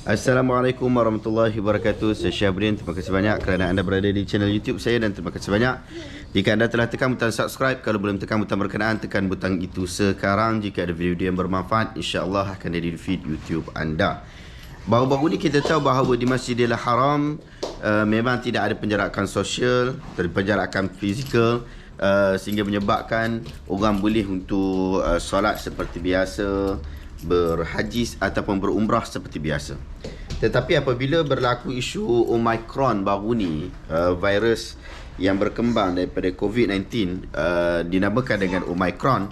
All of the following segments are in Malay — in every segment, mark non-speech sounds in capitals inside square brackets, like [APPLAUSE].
Assalamualaikum warahmatullahi wabarakatuh. Saya Syahbudin Terima kasih banyak kerana anda berada di channel YouTube saya Dan terima kasih banyak. Jika anda telah tekan butang subscribe Kalau belum tekan butang berkenaan Tekan butang itu sekarang. Jika ada video yang bermanfaat InsyaAllah akan ada di feed YouTube anda. Baru-baru ni kita tahu bahawa di Masjidil Haram uh, Memang tidak ada penjarakan sosial Penjarakan fizikal uh, Sehingga menyebabkan Orang boleh untuk uh, solat seperti biasa berhaji ataupun berumrah seperti biasa. Tetapi apabila berlaku isu Omicron baru ni, uh, virus yang berkembang daripada COVID-19 uh, dinamakan dengan Omicron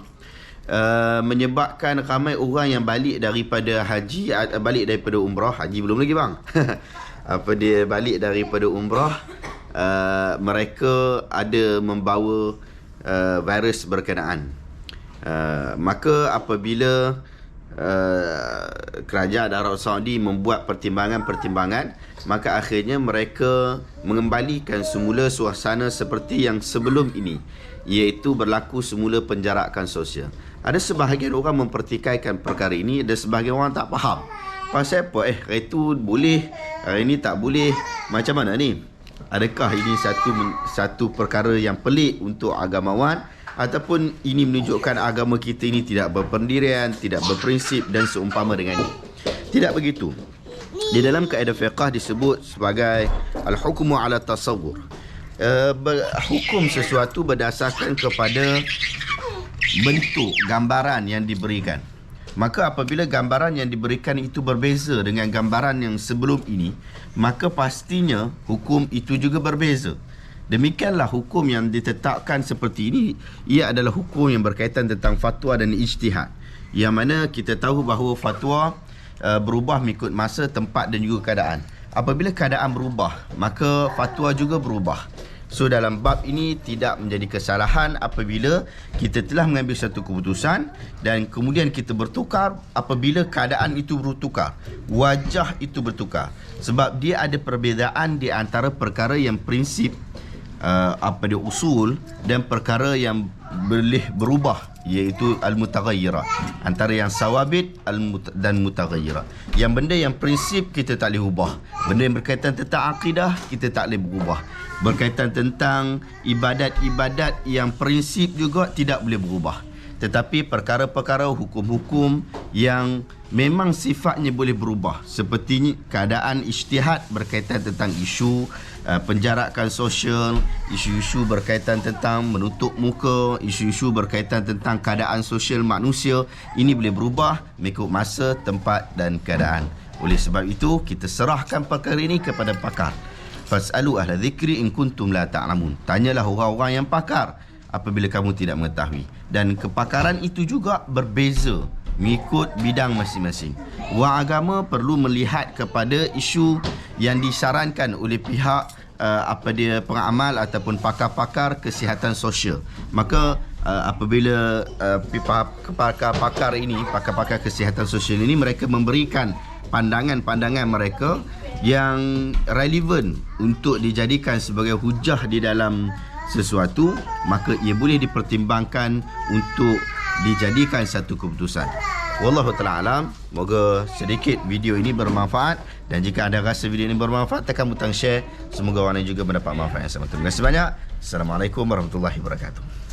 uh, menyebabkan ramai orang yang balik daripada haji uh, balik daripada umrah, haji belum lagi bang. [LAUGHS] Apa dia balik daripada umrah, uh, mereka ada membawa uh, virus berkenaan. Uh, maka apabila uh, kerajaan Arab Saudi membuat pertimbangan-pertimbangan maka akhirnya mereka mengembalikan semula suasana seperti yang sebelum ini iaitu berlaku semula penjarakan sosial. Ada sebahagian orang mempertikaikan perkara ini dan sebahagian orang tak faham. Pasal apa? Eh hari itu boleh hari ini tak boleh. Macam mana ni? Adakah ini satu satu perkara yang pelik untuk agamawan ataupun ini menunjukkan agama kita ini tidak berpendirian, tidak berprinsip dan seumpama dengannya. Tidak begitu. Di dalam kaedah fiqah disebut sebagai al-hukmu ala tasawwur. Uh, hukum sesuatu berdasarkan kepada bentuk gambaran yang diberikan. Maka apabila gambaran yang diberikan itu berbeza dengan gambaran yang sebelum ini, maka pastinya hukum itu juga berbeza. Demikianlah hukum yang ditetapkan seperti ini. Ia adalah hukum yang berkaitan tentang fatwa dan ijtihad. Yang mana kita tahu bahawa fatwa uh, berubah mengikut masa, tempat dan juga keadaan. Apabila keadaan berubah, maka fatwa juga berubah. So dalam bab ini tidak menjadi kesalahan apabila kita telah mengambil satu keputusan dan kemudian kita bertukar apabila keadaan itu bertukar, wajah itu bertukar. Sebab dia ada perbezaan di antara perkara yang prinsip uh, apa dia usul dan perkara yang boleh berubah iaitu al-mutaghayyirah antara yang sawabit dan mutaghayyirah yang benda yang prinsip kita tak boleh ubah. Benda yang berkaitan tentang akidah kita tak boleh berubah. Berkaitan tentang ibadat-ibadat yang prinsip juga tidak boleh berubah. Tetapi perkara-perkara hukum-hukum yang memang sifatnya boleh berubah. Seperti keadaan ijtihad berkaitan tentang isu uh, penjarakan sosial isu-isu berkaitan tentang menutup muka isu-isu berkaitan tentang keadaan sosial manusia. Ini boleh berubah mengikut masa tempat dan keadaan. Oleh sebab itu kita serahkan perkara ini kepada pakar. Fasalu ahla dhikri in kuntum la ta'lamun. Tanyalah orang-orang yang pakar apabila kamu tidak mengetahui. Dan kepakaran itu juga berbeza mengikut bidang masing-masing. Wang agama perlu melihat kepada isu yang disarankan oleh pihak uh, apa dia pengamal ataupun pakar-pakar kesihatan sosial. Maka uh, apabila uh, pakar-pakar ini, pakar-pakar kesihatan sosial ini mereka memberikan pandangan-pandangan mereka yang relevan untuk dijadikan sebagai hujah di dalam sesuatu maka ia boleh dipertimbangkan untuk dijadikan satu keputusan. Wallahu taala alam. Moga sedikit video ini bermanfaat dan jika anda rasa video ini bermanfaat tekan butang share. Semoga orang lain juga mendapat manfaat yang sama. Terima kasih banyak. Assalamualaikum warahmatullahi wabarakatuh.